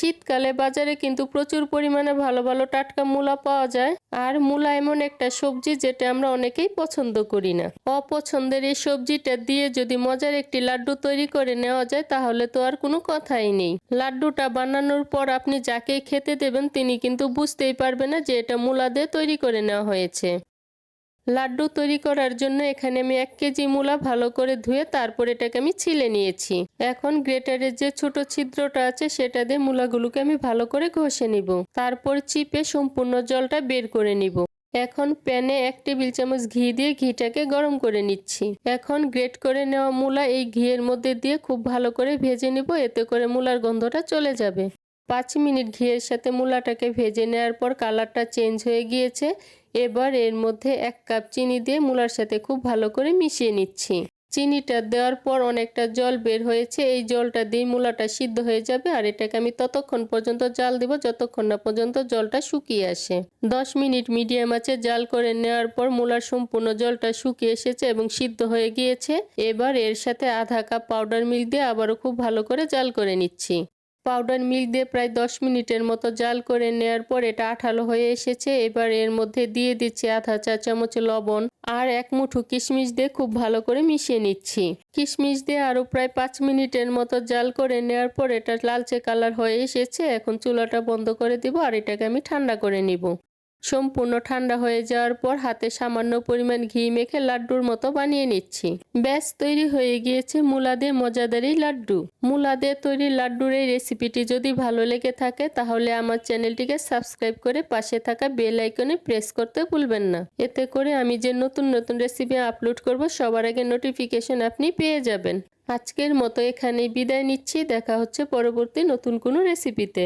শীতকালে বাজারে কিন্তু প্রচুর পরিমাণে ভালো ভালো টাটকা মূলা পাওয়া যায়। আর মূলা এমন একটা সবজি যেটা আমরা অনেকেই পছন্দ করি না। অপছন্দের এই সবজিটা দিয়ে যদি মজার একটি লাড্ডু তৈরি করে নেওয়া যায়, তাহলে তো আর কোনো কথাই নেই। লাড্ডুটা বানানোর পর আপনি যাকে খেতে দেবেন, তিনি কিন্তু বুঝতেই পারবে না যে এটা মূলা দিয়ে তৈরি করে নেওয়া হয়েছে। লাড্ডু তৈরি করার জন্য এখানে আমি এক কেজি মূলা ভালো করে ধুয়ে তারপর এটাকে আমি ছিলে নিয়েছি। এখন গ্রেটারের যে ছোট ছিদ্রটা আছে সেটা দিয়ে মূলাগুলোকে আমি ভালো করে ঘষে নিব। তারপর চিপে সম্পূর্ণ জলটা বের করে নিব। এখন প্যানে এক টেবিল চামচ ঘি দিয়ে ঘিটাকে গরম করে নিচ্ছি। এখন গ্রেট করে নেওয়া মূলা এই ঘিয়ের মধ্যে দিয়ে খুব ভালো করে ভেজে নিব, এতে করে মূলার গন্ধটা চলে যাবে। পাঁচ মিনিট ঘিয়ের সাথে মূলাটাকে ভেজে নেওয়ার পর কালারটা চেঞ্জ হয়ে গিয়েছে। এবার এর মধ্যে এক কাপ চিনি দিয়ে মূলার সাথে খুব ভালো করে মিশিয়ে নিচ্ছি। চিনিটা দেওয়ার পর অনেকটা জল বের হয়েছে। এই জলটা দিয়ে মূলাটা সিদ্ধ হয়ে যাবে আর এটাকে আমি ততক্ষণ পর্যন্ত জাল দিব, যতক্ষণ না পর্যন্ত জলটা শুকিয়ে আসে। দশ মিনিট মিডিয়াম আছে জাল করে নেওয়ার পর মূলার সম্পূর্ণ জলটা শুকিয়ে এসেছে এবং সিদ্ধ হয়ে গিয়েছে। এবার এর সাথে আধা কাপ পাউডার মিল্ক দিয়ে আবারও খুব ভালো করে জাল করে নিচ্ছি। পাউডার মিল্ক দিয়ে প্রায় দশ মিনিটের মতো জাল করে নেয়ার পর এটা আঠালো হয়ে এসেছে। এবার এর মধ্যে দিয়ে দিচ্ছি আধা চা চামচ লবণ আর এক মুঠো কিশমিশ দিয়ে খুব ভালো করে মিশিয়ে নিচ্ছি। কিশমিশ দিয়ে আরও প্রায় পাঁচ মিনিটের মতো জাল করে নেয়ার পর এটা লালচে কালার হয়ে এসেছে। এখন চুলাটা বন্ধ করে দিব আর এটাকে আমি ঠান্ডা করে নিব। সম্পূর্ণ ঠান্ডা হয়ে যাওয়ার পর হাতে সামান্য পরিমাণ ঘি মেখে লাড্ডুর মতো বানিয়ে নিচ্ছি। ব্যাস, তৈরি হয়ে গিয়েছে মূলা দিয়ে মজাদার লাড্ডু। মূলা দিয়ে তৈরি লাড্ডুর এই রেসিপিটি যদি ভালো লেগে থাকে, তাহলে আমার চ্যানেলটিকে সাবস্ক্রাইব করে পাশে থাকা বেল আইকনে প্রেস করতে ভুলবেন না। এতে করে আমি যে নতুন নতুন রেসিপি আপলোড করব, সবার আগে নোটিফিকেশন আপনি পেয়ে যাবেন। আজকের মতো এখানেই বিদায় নিচ্ছি, দেখা হচ্ছে পরবর্তী নতুন কোনো রেসিপিতে।